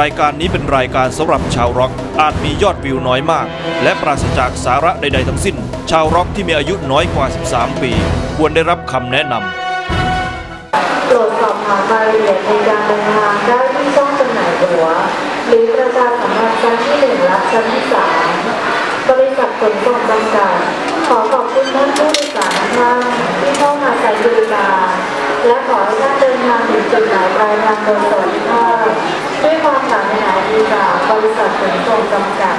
รายการนี้เป็นรายการสำหรับชาวร็อกอาจมียอดวิวน้อยมาก และปราศจากสาระใด ๆ ทั้งสิ้น ชาวร็อกที่มีอายุน้อยกว่า 13 ปี ควรได้รับคำแนะนำโปรดสอบถารายละเอียดในการเดินทางได้ที่ช่องจำหน่ายตั๋วหรือประชาสัมพันธ์ชั้นที่หนึ่งและชั้นที่สามบริษัทขนส่งจำกัดขอขอบคุณท่านผู้โดยสารท่านที่เข้ามาใช้บริการและขอให้ท่านเดินทางถึงจุดหมายปลายทางโดยสวัสดิภาพด้วยความ ดีจากบริษัทขนส่งจำกัด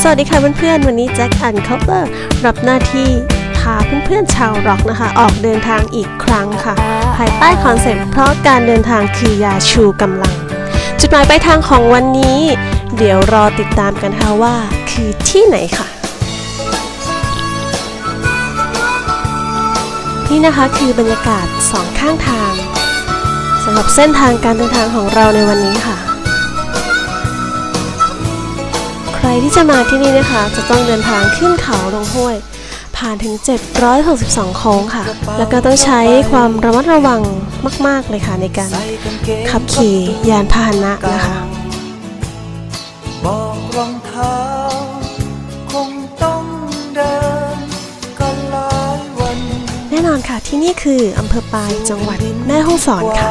สวัสดีค่ะเพื่อนๆ วันนี้แจ็คอันคอปเปอร์รับหน้าที่พาเพื่อนๆชาวร็อกนะคะ ออกเดินทางอีกครั้งค่ะ ภายใต้คอนเซ็ปต์เพราะการเดินทางคือยาชูกำลัง จุดหมายปลายทางของวันนี้ เดี๋ยวรอติดตามกันค่ะว่าคือที่ไหนค่ะนี่นะคะคือบรรยากาศสองข้างทางำหรับเส้นทางการเดินทางของเราในวันนี้ค่ะ ใครที่จะมาที่นี่นะคะ จะต้องเดินทางขึ้นเขาลงห้วย ผ่านถึง 762 โค้งค่ะ แล้วก็ต้องใช้ความระมัดระวังมาก ๆ เลยค่ะในการขับขี่ยานพาหนะนะคะบอกรองเท้า ที่นี่คืออำเภอปายจังหวัดแม่ฮ่องสอนค่ะ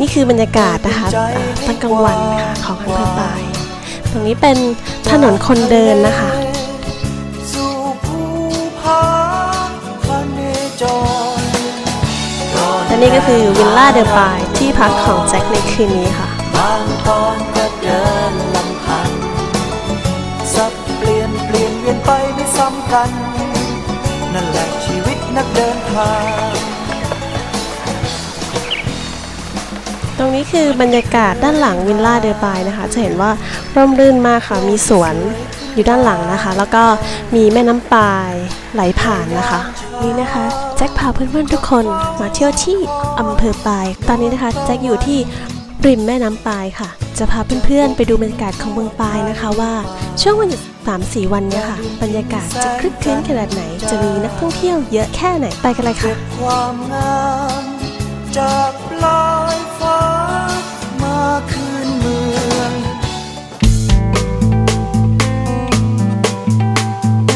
นี่คือบรรยากาศนะคะตอนกลางวันค่ะของอำเภอปาย ตรงนี้เป็นถนนคนเดินนะคะและนี่ก็คือวิลล่าเดอะปายที่พักของแจ็คในคืนนี้ค่ะ นักเดินทาง ตรงนี้คือบรรยากาศด้านหลังวิลล่าเดอร์ปายนะคะ จะเห็นว่าร่มรื่นมากค่ะ มีสวนอยู่ด้านหลังนะคะ แล้วก็มีแม่น้ำปายไหลผ่านนะคะ นี่นะคะแจ็คพาเพื่อนๆทุกคนมาเที่ยวที่อำเภอปาย ตอนนี้นะคะแจ็คอยู่ที่ ริมแม่น้ำปายค่ะ จะพาเพื่อนๆ ไปดูบรรยากาศของเมืองปายนะคะว่า ช่วงวันหยุดสามสี่วันเนี้ค่ะ บรรยากาศจะคลึกคลื้นขนาดไหน จะมีนักท่องเที่ยวเยอะแค่ไหนไปกันเลยค่ะความงามจากปลายฟ้ามาคืนเมือง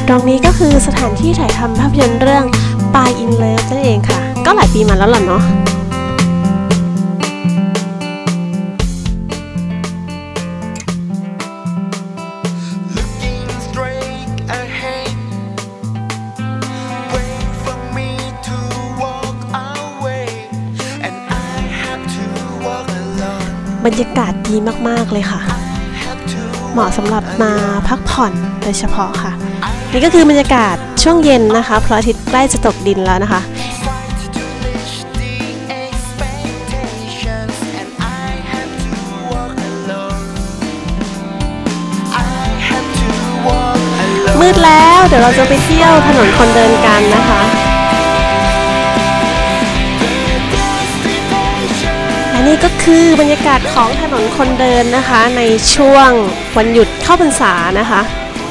ตรงนี้ก็คือสถานที่ถ่ายทำภาพยนตร์เรื่อง By in Love นั่นเองค่ะ ก็หลายปีมาแล้วล่ะเนาะ บรรยากาศดีมากๆเลยค่ะ เหมาะสำหรับมาพักผ่อนโดยเฉพาะค่ะ นี่ก็คือบรรยากาศช่วงเย็นนะคะเพราะอาทิตย์ใกล้จะตกดินแล้วนะคะ มืดแล้วเดี๋ยวเราจะไปเที่ยวถนนคนเดินกันนะคะ และนี่ก็คือบรรยากาศของถนนคนเดินนะคะ ในช่วงวันหยุดเข้าพรรษานะคะ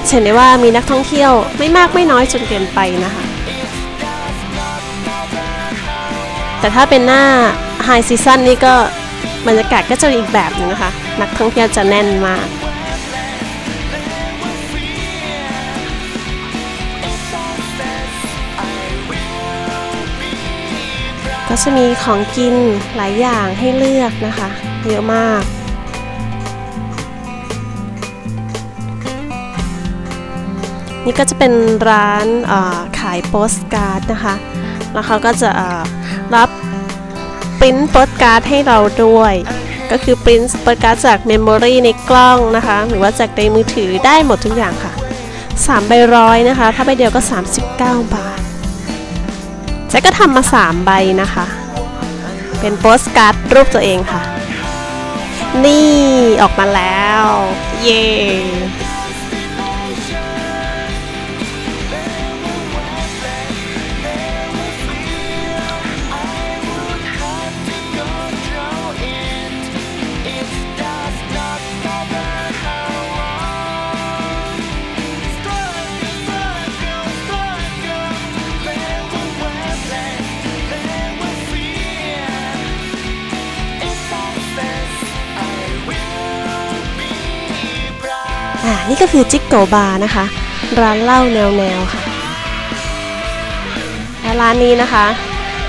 เห็นได้ว่ามีนักท่องเที่ยวไม่มากไม่น้อยจนเกินไปนะคะ แต่ถ้าเป็นหน้าไฮซีซั่นนี่ก็บรรยากาศก็จะอีกแบบหนึงนะคะ นักท่องเที่ยวจะแน่นมาก ก็จะมีของกินหลายอย่างให้เลือกนะคะ เยอะมาก นี่ก็จะเป็นร้านขายโปสการ์ดนะคะ แล้วเขาก็จะรับปริ้นโปสการ์ดให้เราด้วย ก็คือปริ้นโปสการ์ดจากเมมโมรีในกล้องนะคะ หรือว่าจากในมือถือได้หมดทุกอย่างค่ะ3ใบร้อยนะคะ ถ้าใบเดียวก็ 39 บาท แจ็คก็ทำมา 3 ใบนะคะ เป็นโปสการ์ดรูปตัวเองค่ะ นี่ออกมาแล้ว เย้ นี่ก็คือจิกโกบาร์นะคะ ร้านเหล้าแนวๆค่ะและร้านนี้นะคะ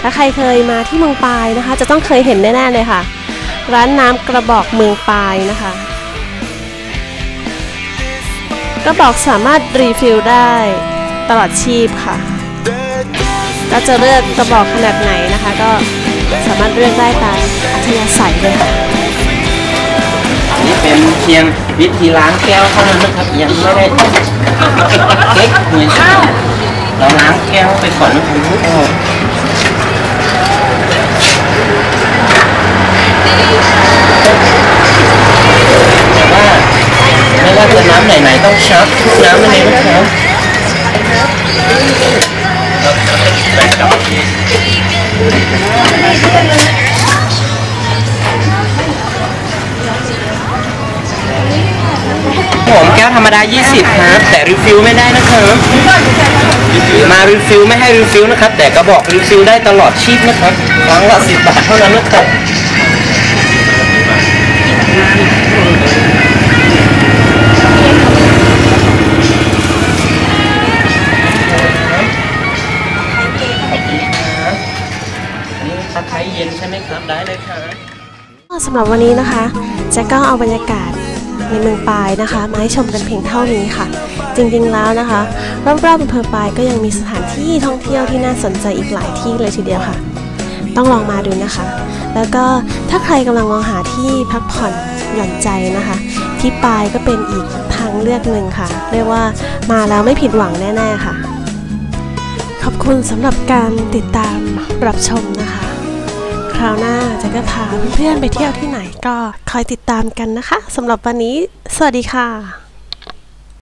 ถ้าใครเคยมาที่เมืองปายนะคะ จะต้องเคยเห็นแน่ๆเลยค่ะ ร้านน้ำกระบอกเมืองปายนะคะ กระบอกสามารถรีฟิลได้ตลอดชีพค่ะ ก็จะเลือกกระบอกขนาดไหนนะคะ ก็สามารถเลือกได้ตามอัธยาศัยเลยค่ะ ยงวิธีล้างแก้วเท่านั้นนะครับยังไม่ได้เก๊กเหมือนเราล้างแก้วไปก่อนนะครับแต่ว่าไม่ว่าจะน้ำไหนๆต้องชักทุกน้ำนั่นเองนะครับ ดา 20ครับ แต่รีฟิลไม่ได้นะครับ มารีฟิลไม่ให้รีฟิลนะครับ แต่ก็บอกรีฟิลได้ตลอดชีพนะครับครั้งละ10บาทเท่านั้นนะครับตะไคร้เย็นใช่ไหมครับ ได้เลยครับ สำหรับวันนี้นะคะแจ็คก็เอาบรรยากาศ ในเมืองปายนะคะมาให้ชมกันเพียงเท่านี้ค่ะ จริงๆแล้วนะคะ รอบๆอำเภอปายก็ยังมีสถานที่ท่องเที่ยวที่น่าสนใจอีกหลายที่เลยทีเดียวค่ะ ต้องลองมาดูนะคะ แล้วก็ถ้าใครกำลังมองหาที่พักผ่อนหย่อนใจนะคะ ที่ปายก็เป็นอีกทางเลือกหนึ่งค่ะ เรียกว่ามาแล้วไม่ผิดหวังแน่ๆค่ะ ขอบคุณสำหรับการติดตามรับชมนะคะ คราวหน้าจะก็พาเพื่อนๆไปเที่ยวที่ไหนก็คอยติดตามกันนะคะสำหรับวันนี้ สวัสดีค่ะ